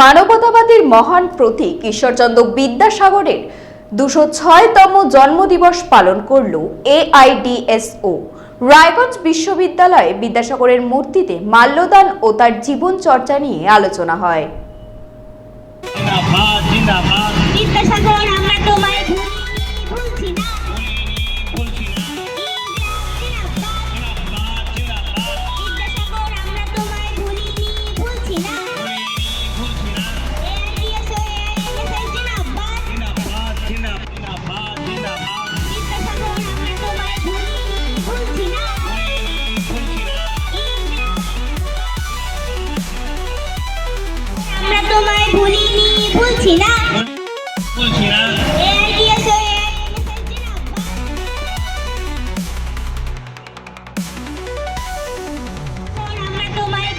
মানবতাবাদীর মহান প্রতীক ঈশ্বরচন্দ্র বিদ্যাসাগরের দুশো ছয়তম জন্মদিবস পালন করল এআইডিএসও। রায়গঞ্জ বিশ্ববিদ্যালয়ে বিদ্যাসাগরের মূর্তিতে মাল্যদান ও তার জীবন চর্চা নিয়ে আলোচনা হয়। বিদ্যাসাগর না বলছি না তোমায়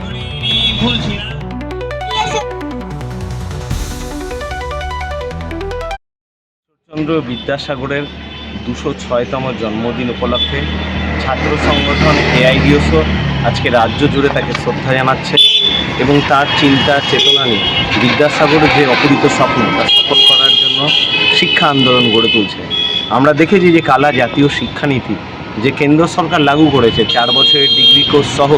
ভুলিনি ভুলছি চন্দ্র বিদ্যাসাগরের দুশো ছয়তম জন্মদিন উপলক্ষে ছাত্র সংগঠন এআইডিওসও আজকে রাজ্য জুড়ে তাকে শ্রদ্ধা জানাচ্ছে এবং তার চিন্তা, চেতনা নিয়ে বিদ্যাসাগরের যে অপূরিত স্বপ্ন তা সফল করার জন্য শিক্ষা আন্দোলন গড়ে তুলছে। আমরা দেখেছি যে কালা জাতীয় শিক্ষানীতি যে কেন্দ্র সরকার লাগু করেছে, চার বছরের ডিগ্রি কোর্স সহ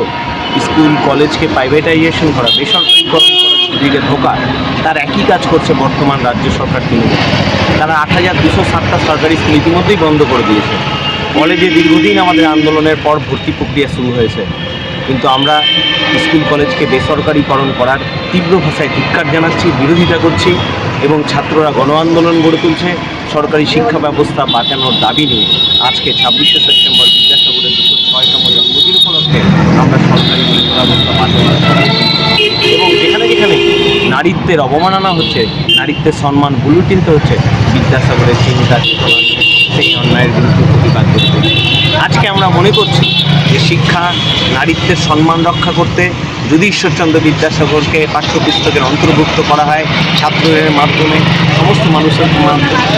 স্কুল, কলেজকে প্রাইভেটাইজেশন করা বেসরকারিকরণ করার দিকে ঢোকা তার একই কাজ করছে বর্তমান রাজ্য সরকার তৃণমূল। তারা আট হাজার দুশো সাতটা সরকারি স্কুল ইতিমধ্যেই বন্ধ করে দিয়েছে। কলেজে দীর্ঘদিন আমাদের আন্দোলনের পর ভর্তি প্রক্রিয়া শুরু হয়েছে, কিন্তু আমরা স্কুল কলেজকে বেসরকারিকরণ করার তীব্র ভাষায় ধিক্কার জানাচ্ছি, বিরোধিতা করছি এবং ছাত্ররা গণ আন্দোলন গড়ে তুলছে, সরকারি শিক্ষা ব্যবস্থা বাঁচানোর দাবি নিয়ে। আজকে ছাব্বিশে সেপ্টেম্বর বিদ্যাসাগরের দুশো ছয়তম জন্মদিন উপলক্ষে আমরা সরকারি শিক্ষা ব্যবস্থা বাঁচানোর নারীত্বের অবমাননা হচ্ছে, নারীত্বের সম্মান বুলুটিনতে হচ্ছে, বিদ্যাসাগরের চিন্তা সেই অন্যায়ের বিরুদ্ধে প্রতিবাদ করতে। আজকে আমরা মনে করছি যে শিক্ষা, নারীত্বের সম্মান রক্ষা করতে যদি ঈশ্বরচন্দ্র বিদ্যাসাগরকে পাঠ্যপুস্তকের অন্তর্ভুক্ত করা হয়, ছাত্রদের মাধ্যমে সমস্ত মানুষের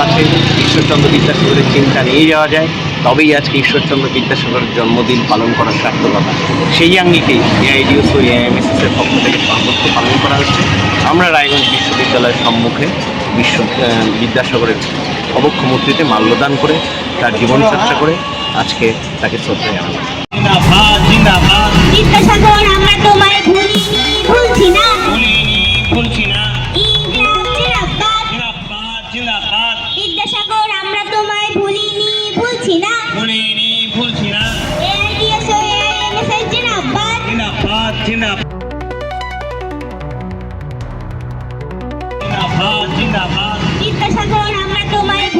কাছে ঈশ্বরচন্দ্র বিদ্যাসাগরের চিন্তা নিয়ে যাওয়া যায়। তবেই আজকে ঈশ্বরচন্দ্র বিদ্যাসাগরের জন্মদিন পালন করার সার্থকতা। সেই আঙ্গিকেই এআইডিওস ও এআইএমএসএস এর পক্ষ থেকে সর্বত্র পালন করা হচ্ছে। আমরা রায়গঞ্জ বিশ্ববিদ্যালয়ের সম্মুখে বিশ্ব বিদ্যাসাগরের অবক্ষ মূর্তিতে মাল্যদান করে তার জীবনচর্চা করে আজকে তাকে শ্রদ্ধা জিন্দাবাদ বিদ্যাসাগর আমরা তোমায় ভুলিনি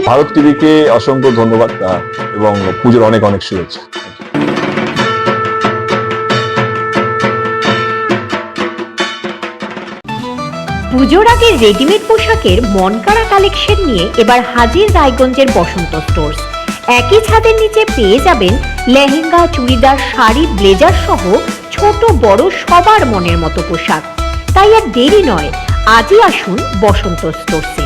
ভারত টিভিকে অসংখ্য ধন্যবাদ এবং পুজোর অনেক অনেক শুভেচ্ছা। পুজোর আগে রেডিমেড পোশাকের মনকাড়া কালেকশন নিয়ে এবার হাজির রায়গঞ্জের বসন্ত স্টোর্স একই ছাদের নিচে পেয়ে যাবেন লেহেঙ্গা, চুড়িদার, শাড়ি, ব্লেজার সহ ছোট, বড় সবার মনের মতো পোশাক। তাই আর দেরি নয়, আজই আসুন বসন্ত স্টোর্সে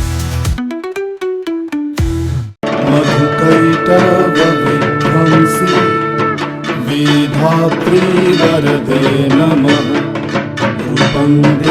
मधुकैटवविध्वंसि। विधात्री वरदे नमः। रूपं